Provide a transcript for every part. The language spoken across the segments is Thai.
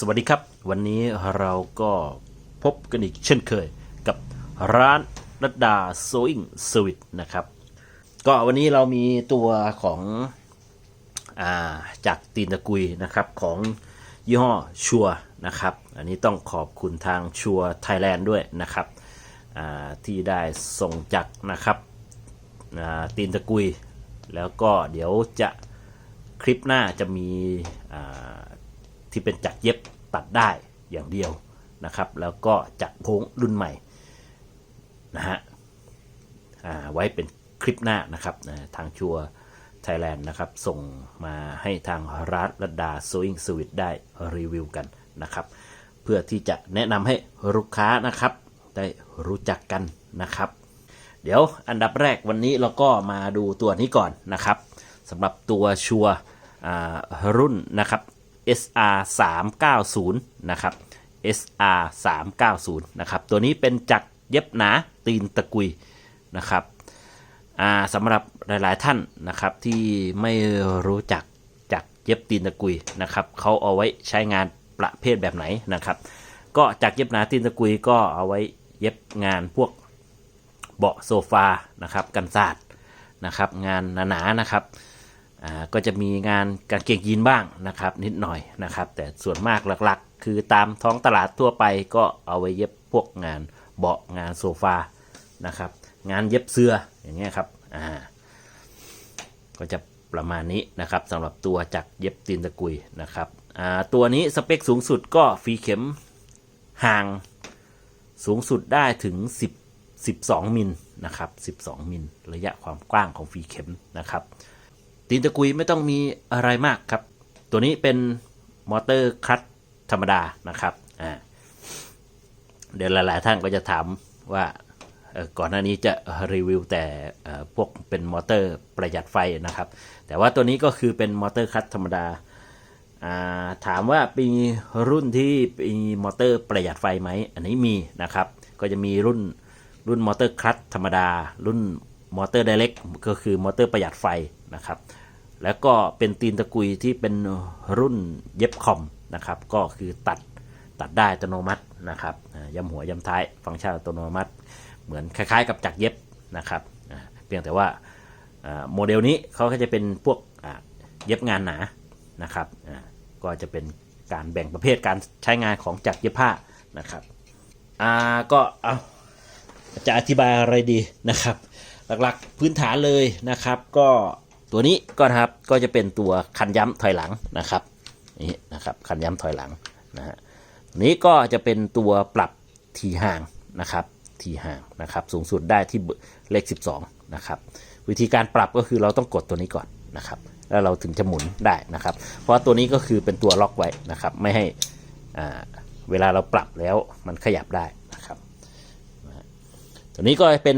สวัสดีครับ วันนี้เราก็พบกันอีกเช่นเคยกับร้านรัดดาโซอิงสวิตนะครับ ก็วันนี้เรามีตัวของอาจากตีนตะกุยนะครับของยี่ห้อชัวนะครับ อันนี้ต้องขอบคุณทางชัวไทยแลนด์ด้วยนะครับที่ได้ส่งจักรนะครับตีนตะกุย แล้วก็เดี๋ยวจะคลิปหน้าจะมีา ที่เป็นจักรเย็บตัดได้อย่างเดียวนะครับ แล้วก็จักรโพ้งรุ่นใหม่นะฮะไว้เป็นคลิปหน้านะครับนะทางชัวไทยแลนด์นะครับ ส่งมาให้ทางร้านรัดดาโซอิงสวิตได้รีวิวกันนะครับ เพื่อที่จะแนะนำให้ลูกค้านะครับ ได้รู้จักกันนะครับ เดี๋ยวอันดับแรกวันนี้เราก็มาดูตัวนี้ก่อนนะครับสำหรับตัวชัวรุ่นนะครับ SR 390นะครับ SR 390นะครับ ตัวนี้เป็นจักรเย็บหนาตีนตะกุยนะครับสำหรับหลาย ๆ ท่านนะครับที่ไม่รู้จักจักรเย็บตีนตะกุยนะครับเขาเอาไว้ใช้งานประเภทแบบไหนนะครับ ก็จักรเย็บหนาตีนตะกุยก็เอาไว้เย็บงานพวกเบาะโซฟานะครับกันศาสตร์นะครับงานหนาๆนะครับ ก็จะมีงานกางเกงยีนบ้างนะครับนิดหน่อยนะครับ แต่ส่วนมากหลักๆ คือตามท้องตลาดทั่วไปก็เอาไว้เย็บพวกงานเบาะงานโซฟานะครับ งานเย็บเสื้ออย่างเงี้ยครับอ่าก็จะประมาณนี้นะครับสำหรับตัวจักรเย็บตีนตะกุยนะครับอ่าตัวนี้สเปคสูงสุดก็ฟรีเข็มห่างสูงสุดได้ถึง 10 12มิลนะครับ12มิลระยะความกว้างของฝีเข็มนะครับ ตีนตะกุยไม่ต้องมีอะไรมากครับ ตัวนี้เป็นมอเตอร์คลัตช์ธรรมดานะครับอ่าเดี๋ยวหลาย ๆ ท่านก็จะถามว่าก่อนหน้านี้จะรีวิวแต่พวกเป็นมอเตอร์ประหยัดไฟนะครับ แต่ว่าตัวนี้ก็คือเป็นมอเตอร์คัตช์ธรรมดา ถามว่ามีรุ่นที่มีมอเตอร์ประหยัดไฟไหม อันนี้มีนะครับ ก็จะมีรุ่นรุ่นมอเตอร์คัตช์ธรรมดา รุ่นมอเตอร์ไดเรกก็คือมอเตอร์ประหยัดไฟนะครับ แล้วก็เป็นตีนตะกุยที่เป็นรุ่นเย็บคอมนะครับ ก็คือตัดตัดได้อัตโนมัตินะครับย้ำหัวย้ำท้าย ฟังก์ชันอัตโนมัติ เหมือนคล้ายๆ กับจักรเย็บนะครับเพียงแต่ว่าโมเดลนี้เขาก็จะเป็นพวกเย็บงานหนานะครับก็จะเป็นการแบ่งประเภทการใช้งานของจักรเย็บผ้านะครับก็เอาจะอธิบายอะไรดีนะครับ หลักๆพื้นฐานเลยนะครับก็ ตัวนี้ก็นะครับก็จะเป็นตัวคันย้ำถอยหลังนะครับนี่นะครับคันย้ำถอยหลังนะฮะนี้ก็จะเป็นตัวปรับทีห่างนะครับทีห่างนะครับสูงสุดได้ที่เลข 12นะครับวิธีการปรับก็คือเราต้องกดตัวนี้ก่อนนะครับแล้วเราถึงจะหมุนได้นะครับ เพราะตัวนี้ก็คือเป็นตัวล็อกไว้นะครับไม่ให้อ่าเวลาเราปรับแล้วมันขยับได้นะครับตัวนี้ก็เป็น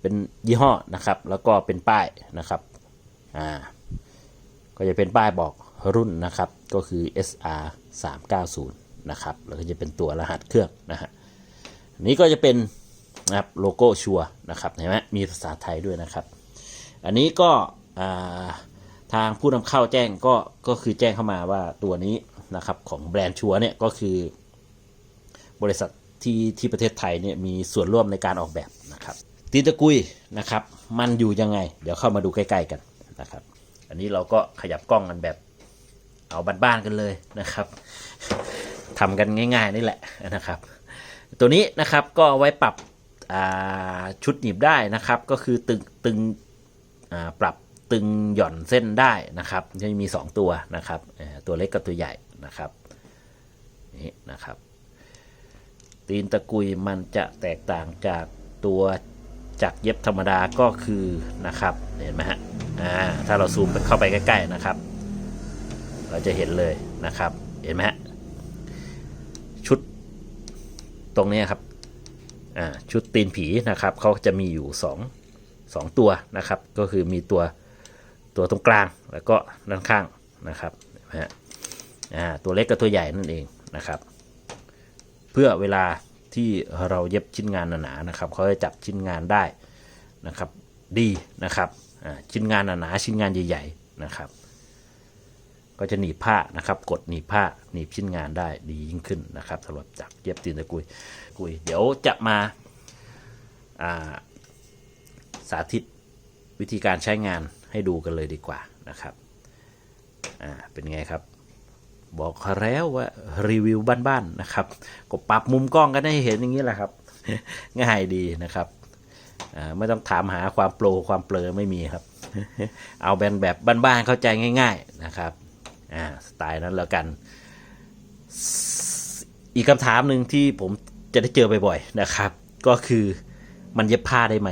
เป็นยี่ห้อนะครับแล้วก็เป็นป้ายนะครับ อ่าก็จะเป็นป้ายบอกรุ่นนะครับ ก็คือ SR 390นะครับ แล้วก็จะเป็นตัวรหัสเครื่องนะฮะนี้ก็จะเป็นนะครับโลโก้ชัวนะครับเห็นไหมมีภาษาไทยด้วยนะครับ อันนี้ก็ทางผู้นำเข้าแจ้งก็ก็คือแจ้งเข้ามาว่าตัวนี้นะครับของแบรนด์ชัวเนี่ยก็คือบริษัทที่ที่ประเทศไทยเนี่ยมีส่วนร่วมในการออกแบบนะครับตีนตะกุยนะครับ มันอยู่ยังไง เดี๋ยวเข้ามาดูใกล้ ๆ กัน นะครับ อันนี้เราก็ขยับกล้องกันแบบเอาบ้านๆกันเลยนะครับทำกันง่าย ๆ นี่แหละนะครับ ตัวนี้นะครับก็เอาไว้ปรับชุดหนีบได้นะครับ ก็คือตึงตึงปรับตึงหย่อนเส้นได้นะครับจะมี 2 ตัวนะครับตัวเล็กกับตัวใหญ่นะครับนี่นะครับ ตีนตะกุยมันจะแตกต่างจากตัวจักรเย็บธรรมดาก็คือนะครับเห็นไหมฮะ อ่าถ้าเราซูมเข้าไปใกล้ๆนะครับ เราจะเห็นเลยนะครับ เห็นไหมฮะชุดตรงนี้ครับอ่าชุดตีนผีนะครับเขาจะมีอยู่ 2 2 ตัวนะครับ ก็คือมีตัวตัวตรงกลางแล้วก็ด้านข้างนะครับเห็นไหมฮะอ่าตัวเล็กกับตัวใหญ่นั่นเองนะครับ เพื่อเวลาที่เราเย็บชิ้นงานหนาๆนะครับเขาจะจับชิ้นงานได้นะครับ ดีนะครับ ชิ้นงานหนาๆชิ้นงานใหญ่ๆนะครับ ก็จะหนีบผ้านะครับ กดหนีบผ้าหนีบชิ้นงานได้ดียิ่งขึ้นนะครับสำหรับจากเย็บตีนตะกุยกุย เดี๋ยวจะมาาสาธิตวิธีการใช้งานให้ดูกันเลยดีกว่านะครับอ่าเป็นไงครับบอกแล้วว่ารีวิวบ้านๆนะครับก็ปรับมุมกล้องกันให้เห็นอย่างนี้แหละครับ ง่ายดีนะครับ ไม่ต้องถามหาความโปรความเปลอไม่มีครับ เอาแบนแบบบ้านๆเข้าใจง่าย ๆนะครับอ่าสไตล์นั้นแล้วกัน อีกคำถามหนึ่งที่ผมจะได้เจอบ่อยๆนะครับ ก็คือมันเย็บผ้าได้ไหม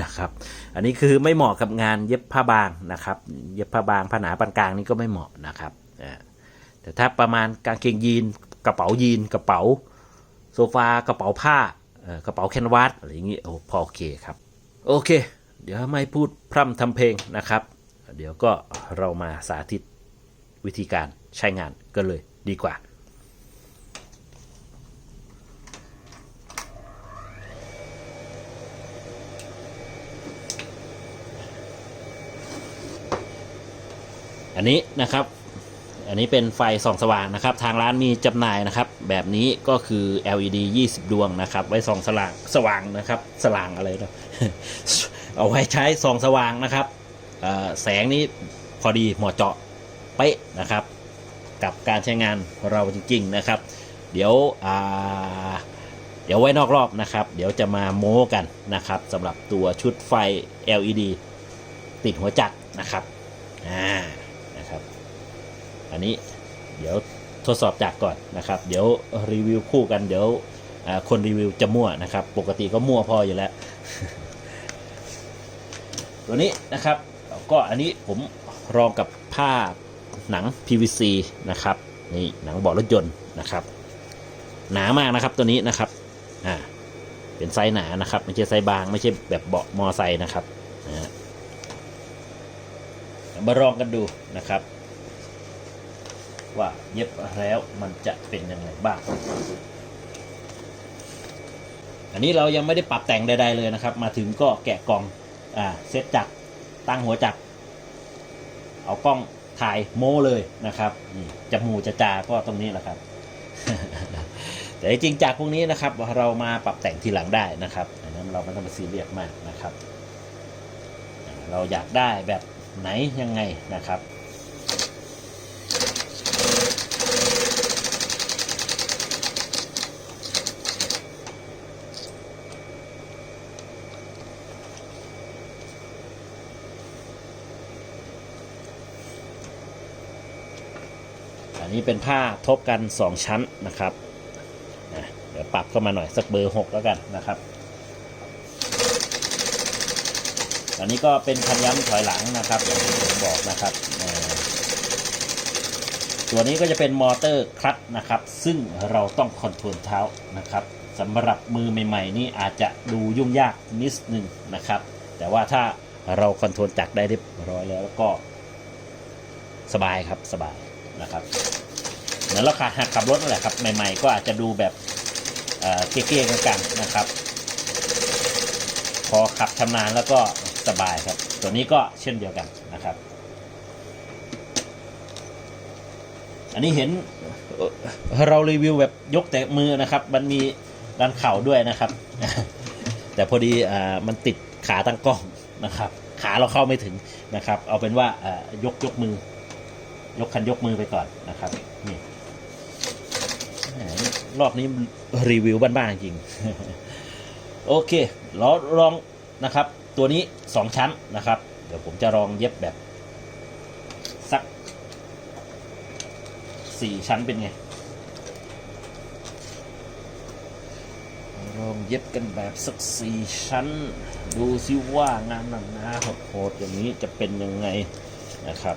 นะครับ อันนี้คือไม่เหมาะกับงานเย็บผ้าบางนะครับ เย็บผ้าบางผ้าหนาปานกลางนี่ก็ไม่เหมาะนะครับแต่ถ้าประมาณกางเกงยีนกระเป๋ายีนกระเป๋า โซฟากระเป๋าผ้า กระเป๋าแคนวาสอะไรอย่างนี้โอ้พอโอเคครับ โอเค เดี๋ยวไม่พูดพร่ำทำเพลงนะครับ เดี๋ยวก็เรามาสาธิตวิธีการใช้งานกันเลยดีกว่าอันนี้นะครับ อันนี้เป็นไฟส่องสว่างนะครับ ทางร้านมีจำหน่ายนะครับ แบบนี้ก็คือ LED 20 ดวงนะครับ ไว้ส่องสว่างสว่างนะครับสว่างอะไรนะเอาไว้ใช้ส่องสว่างนะครับแสงนี้พอดีเหมาะเจาะเป๊ะนะครับ กับการใช้งานเราจริงๆนะครับ เดี๋ยวเดี๋ยวไว้นอกรอบนะครับ เดี๋ยวจะมาโม้กันนะครับสำหรับตัวชุดไฟ LED ติดหัวจักรนะครับอ่า อันนี้เดี๋ยวทดสอบจากก่อนนะครับ เดี๋ยวรีวิวคู่กันเดี๋ยวคนรีวิวจะมั่วนะครับ ปกติก็มั่วพออยู่แล้ว ตัวนี้นะครับ ก็อันนี้ผมรองกับผ้าหนัง PVC นะครับนี่หนังเบาะรถยนต์นะครับ หนามากนะครับตัวนี้นะครับอ่าเป็นไซส์หนานะครับ ไม่ใช่ไซส์บาง ไม่ใช่แบบเบาะมอไซค์นะครับมาลองกันดูนะครับ ว่าเย็บแล้วมันจะเป็นยังไงบ้าง อันนี้เรายังไม่ได้ปรับแต่งใดๆเลยนะครับ มาถึงก็แกะกล่องอ่าเซตจักรตั้งหัวจักรเอากล้องถ่ายโม้เลยนะครับจะหมูจะจาก็ตรงนี้แหละครับ แต่จริงจากพวกนี้นะครับ เรามาปรับแต่งทีหลังได้นะครับดังนั้นเราไม่ต้องไปซีเรียสมากนะครับ เราอยากได้แบบไหนยังไงนะครับ นนี้เป็นผ้าทบกัน 2 ชั้นนะครับเดี๋ยวปรับเข้ามาหน่อยสักเบอร์ 6 แล้วกันนะครับ อันนี้ก็เป็นคันย้ำถอยหลังนะครับอย่างที่ผมบอกนะครับตัวนี้ก็จะเป็นมอเตอร์คลัตช์นะครับ ซึ่งเราต้องคอนโทรลเท้านะครับสำหรับมือใหม่ ๆ นี่อาจจะดูยุ่งยากนิดนึงนะครับ แต่ว่าถ้าเราคอนโทรลจักรได้เรียบร้อยแล้วก็สบายครับสบาย นะครับ เหมือนเราขับหัดขับรถนั่นแหละครับ ใหม่ๆ ก็อาจจะดูแบบเอ่อเก๊ๆกันๆนะครับ พอขับชำนาญแล้วก็สบายครับ ตัวนี้ก็เช่นเดียวกันนะครับ อันนี้เห็นเอ่อเรารีวิวแบบยกแต่มือนะครับ มันมีด้านเข่าด้วยนะครับ แต่พอดีอ่ามันติดขาตั้งกล้องนะครับ ขาเราเข้าไม่ถึงนะครับ เอาเป็นว่ายกยกมือ ยกคันยกมือไปก่อนนะครับนี่รอบนี้รีวิวบ้านๆจริง โอเคเราลองนะครับ ตัวนี้สองชั้นนะครับ เดี๋ยวผมจะลองเย็บแบบ สักสี่ชั้นเป็นไง ลองเย็บกันแบบสักสี่ชั้น ดูซิว่างานหนังหนาโหดๆอย่างนี้จะเป็นยังไงนะครับ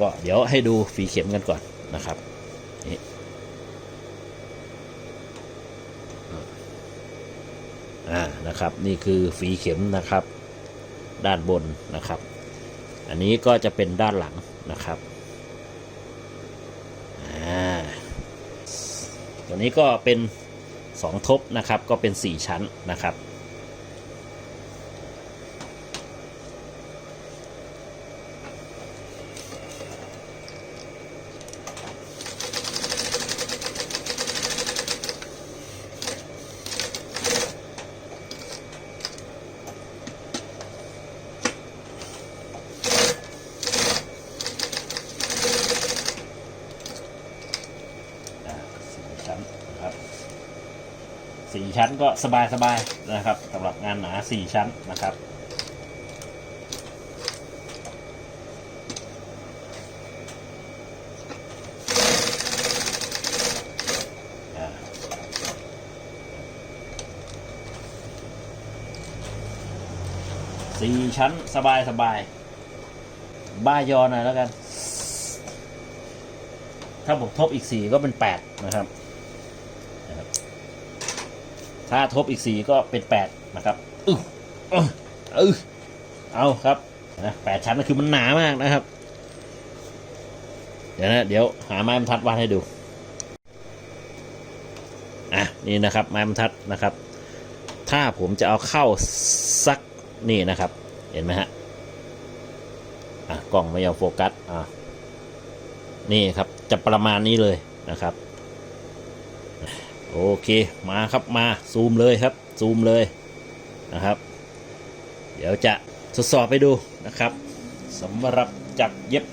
ก็เดี๋ยวให้ดูฝีเข็มกันก่อนนะครับนี่อ่านะครับนี่คือฝีเข็มนะครับ ด้านบนนะครับ อันนี้ก็จะเป็นด้านหลังนะครับอ่าตัวนี้ก็เป็นสองทบนะครับ ก็เป็นสี่ชั้นนะครับ ชั้นก็สบายสบายๆนะครับสำหรับงานหนาสี่ชั้นนะครับสี่ชั้นสบายสบาย บ้ายอหน่อยแล้วกัน ถ้าผมทบอีกสี่ก็เป็นแปดนะครับ ถ้าทบอีกสี่ก็เป็นแปดนะครับอึเออเออเอาครับนะแปดชั้นก็คือมันหนามากนะครับ เดี๋ยวนะเดี๋ยวหาไม้บรรทัดวาดให้ดูอะนี่นะครับไม้บรรทัดนะครับ ถ้าผมจะเอาเข้าสักนี่นะครับ เห็นไหมฮะอะกล้องไม่ยอมโฟกัสอะนี่ครับจะประมาณนี้เลยนะครับ โอเคมาครับมาซูมเลยครับซูมเลยนะครับ เดี๋ยวจะทดสอบไปดูนะครับสำหรับจักเย็บ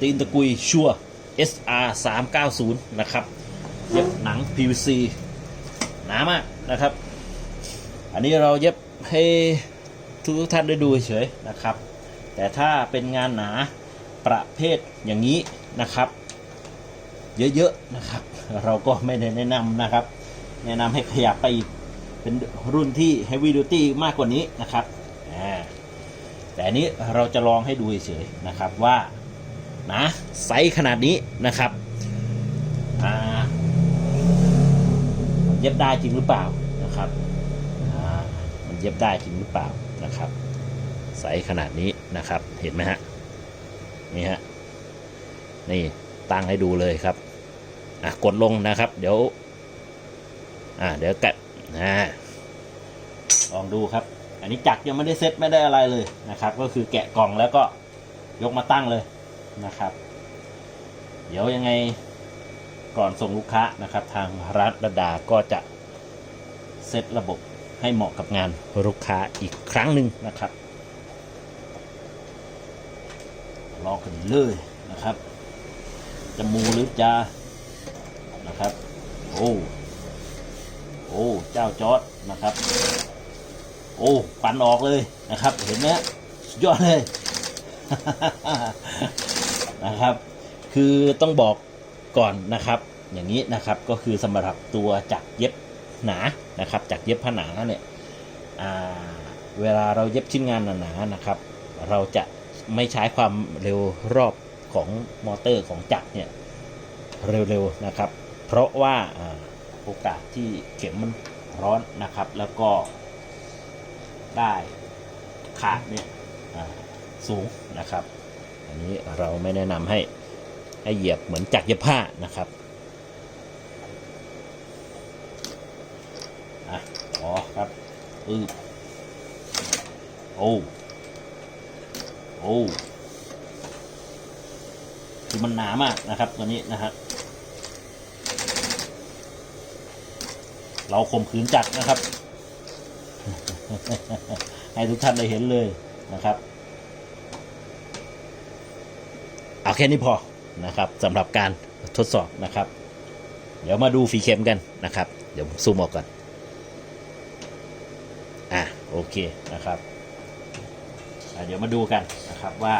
ตีนตะกุยชัว SR 390นะครับ เย็บหนัง PVC หนามากนะครับ อันนี้เราเย็บให้ทุกท่านได้ดูเฉยๆนะครับ แต่ถ้าเป็นงานหนาประเภทอย่างนี้นะครับ เยอะๆนะครับ เราก็ไม่ได้แนะนำนะครับ แนะนำให้ขยับไปอีกเป็นรุ่นที่ heavy duty มากกว่านี้นะครับแต่อันนี้เราจะลองให้ดูเฉยๆนะครับว่านะไซส์ขนาดนี้นะครับเย็บได้จริงหรือเปล่านะครับมันเย็บได้จริงหรือเปล่านะครับ ไซส์ขนาดนี้นะครับเห็นไหมฮะนี่ฮะนี่ ตั้งให้ดูเลยครับอะกดลงนะครับ เดี๋ยวอ่าเดี๋ยวแกะนะลองดูครับ อันนี้จักรยังไม่ได้เซ็ตไม่ได้อะไรเลยนะครับ ก็คือแกะกล่องแล้วก็ยกมาตั้งเลยนะครับ เดี๋ยวยังไงก่อนส่งลูกค้านะครับ ทางร้านระดาก็จะเซตระบบให้เหมาะกับงานลูกค้าอีกครั้งหนึ่งนะครับลองกันเลยนะครับ จะมูหรือจะนะครับ โอ้โอ้เจ้าจอดนะครับ โอ้ปันออกเลยนะครับ เห็นไหมยอดเลยนะครับ คือต้องบอกก่อนนะครับ อย่างนี้นะครับก็คือสำหรับตัวจักเย็บหนานะครับจักเย็บผ้าหนาเนี่ยเวลาเราเย็บชิ้นงานหนาๆนะครับ เราจะไม่ใช้ความเร็วรอบ ของมอเตอร์ของจักรเนี่ยเร็วๆนะครับ เพราะว่าโอกาสที่เข็มมันร้อนนะครับ แล้วก็ได้ขาดเนี่ยสูงนะครับ อันนี้เราไม่แนะนำให้ให้เหยียบเหมือนจักรเย็บผ้านะครับอ๋อครับอือโอ้ โอ้ คือมันหนามากนะครับ ตัวนี้นะครับเราข่มขืนจักรนะครับ ให้ทุกท่านได้เห็นเลยนะครับ เอาแค่นี้พอนะครับสำหรับการทดสอบนะครับ เดี๋ยวมาดูฝีเข็มกันนะครับ เดี๋ยวผมซูมออกก่อนอะโอเคนะครับเดี๋ยวมาดูกันนะครับว่า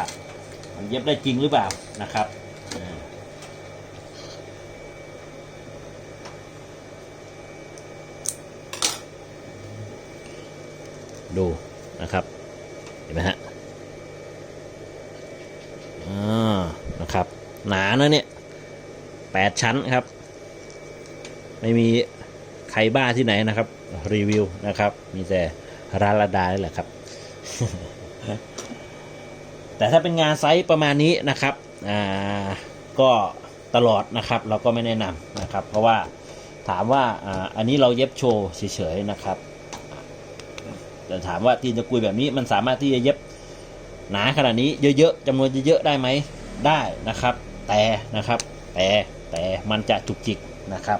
มันเย็บได้จริงหรือเปล่านะครับอ่า ดูนะครับ เห็นไหมฮะอ่านะครับ หนานะเนี่ยแปดชั้นครับ ไม่มีใครบ้าที่ไหนนะครับ รีวิวนะครับ มีแต่ร้านละดานี่แหละครับ แต่ถ้าเป็นงานไซส์ประมาณนี้นะครับอ่าก็ตลอดนะครับ เราก็ไม่แนะนำนะครับ เพราะว่าถามว่าอ่าอันนี้เราเย็บโชว์เฉยๆนะครับ แต่ถามว่าตีนตะกุยแบบนี้มันสามารถที่จะเย็บหนาขนาดนี้เยอะๆจำนวนเยอะๆได้ไหมได้นะครับ แต่นะครับ แต่แต่มันจะจุกจิกนะครับ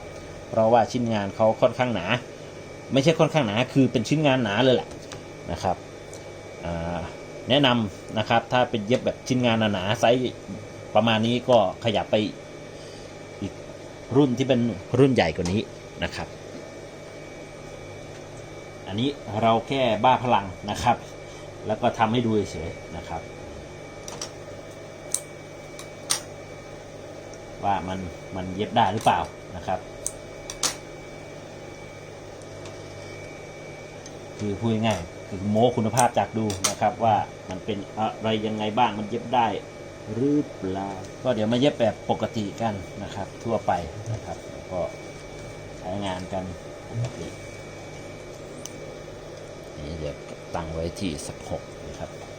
เพราะว่าชิ้นงานเขาค่อนข้างหนา ไม่ใช่ค่อนข้างหนาคือเป็นชิ้นงานหนาเลยแหละนะครับแนะนำนะครับถ้าเป็นเย็บแบบชิ้นงานหนาๆไซส์ประมาณนี้ก็ขยับไปอีกรุ่นที่เป็นรุ่นใหญ่กว่านี้นะครับ อันนี้เราแค่บ้าพลังนะครับ แล้วก็ทำให้ดูเฉยๆนะครับ ว่ามันมันเย็บได้หรือเปล่านะครับ คือพูดง่ายคือโม้คุณภาพจากดูนะครับว่ามันเป็นอะไรยังไงบ้างมันเย็บได้หรือเปล่าก็เดี๋ยวมาเย็บแบบปกติกันนะครับ ทั่วไปนะครับแล้วก็ใช้งานกันปกติ นี้จะตั้งไว้ที่สักหกนะครับ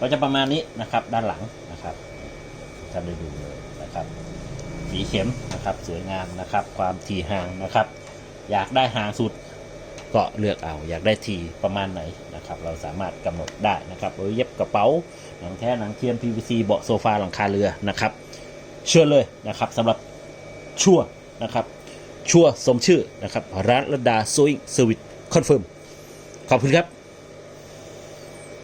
ก็จะประมาณนี้นะครับด้านหลังนะครับท่านได้ดูเลยนะครับสีเข็มนะครับสวยงามนะครับความทีห่างนะครับ อยากได้ห่างสุดก็เลือกเอาอยากได้ทีประมาณไหนนะครับ เราสามารถกำหนดได้นะครับเออเย็บกระเป๋าหนังแท้หนังเทียม PVC เบาะโซฟาหลังคาเรือนะครับเชื่อเลยนะครับสำหรับชั่วนะครับชั่วสมชื่อนะครับร้านระดาโซอิงเซอร์วิสคอนเฟิร์มขอบคุณครับ